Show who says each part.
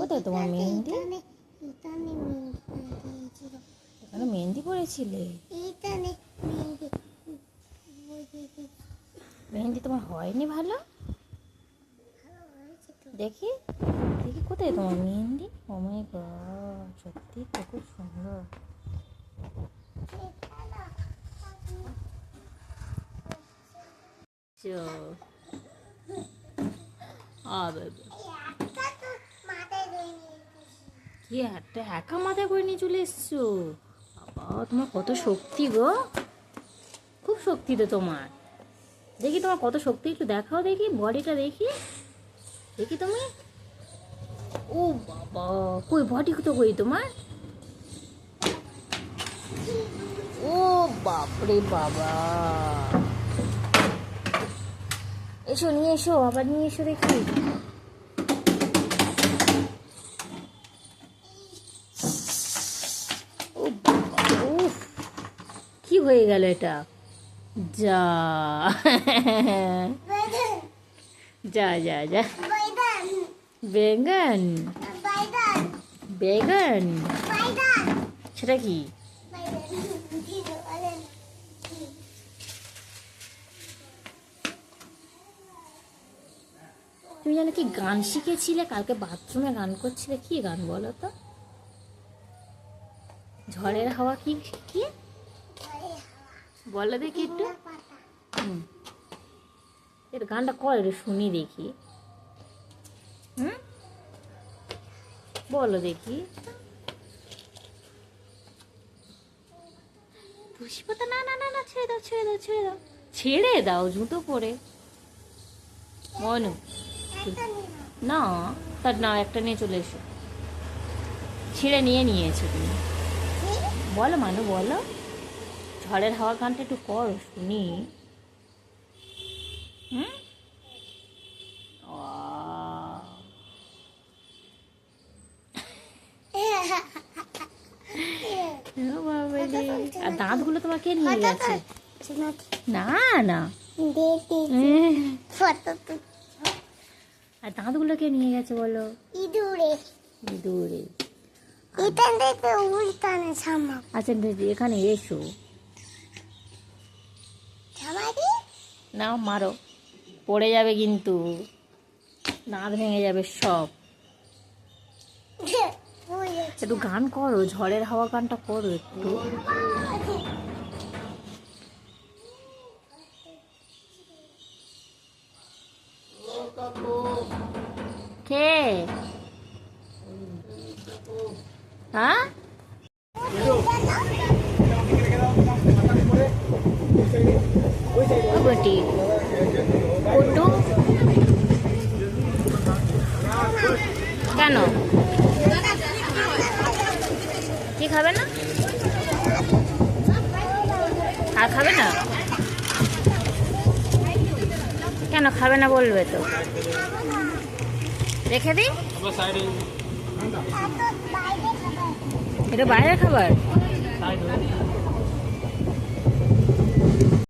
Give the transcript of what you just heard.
Speaker 1: কোথায় তোমার মেহেন্দি
Speaker 2: এখানে মেহেন্দি
Speaker 1: পড়েছিলে
Speaker 2: মেহেন্দি
Speaker 1: তোমার হয়নি ভালো? দেখি দেখি কোথায় তোমার মেহেন্দি? ও মাই গড সত্যি তো খুব সুন্দর। কি একটা একা মাথায় করে নিয়ে চলে এসছো? বাবা, তোমার কত শক্তি গো। খুব শক্তি তো তোমার। দেখি তোমার কত শক্তি, একটু দেখাও দেখি, বডিটা দেখি। দেখি তুমি। ও বাবা, কই বডি তো কই তোমার? ও বাপরে বাবা। এসো, নিয়ে এসো, আবার নিয়ে এসো দেখি ও বাবা, উফ, কি হয়ে গেল এটা। যা। যা যা যা। বেঙ্গন। বেগুন সেটা কি? তুমি জানো কি গান শিখেছিলে? কালকে বাথরুমে গান করছিলে। কি গান বলো তো? ঝড়ের হাওয়া কি? কি? বলো দেখি একটু। এর গানটা কর রে শুনি দেখি। হুম? বলো দেখি। পুষ্পতা, না না না না, ছেড়ে দাও ছেড়ে দাও ছেড়ে দাও। ছেড়ে দাও জুতো পরে। মনু। না, তার না একটা নিয়ে চলে এসো। ছিঁড়ে নিয়ে নিয়েছো তুমি। বলো, মানু, বলো। ঝড়ের হাওয়া গানটা একটু কর শুনি। হুম? আহ, ও বাবা রে। আর দাঁতগুলো তোমার কে নিয়ে গেছে? না না। আর দাঁতগুলো কে নিয়ে গেছে বলো?
Speaker 2: ইঁদুরে।
Speaker 1: দূরে
Speaker 2: এখান থেকে উল্টানে সামা
Speaker 1: আচ্ছা এখানে এসো। না মারো। পড়ে যাবে কিন্তু। দাঁত ভেঙে যাবে সব। একটু গান করো, ঝড়ের হাওয়া গানটা করো একটু। কে? হ্যাঁ? বটি কুটু কেন? কি খাবে না? আর খাবে না? কেন খাবে না বলবে তো? রেখে দিই? এটা বাইরের খাবার?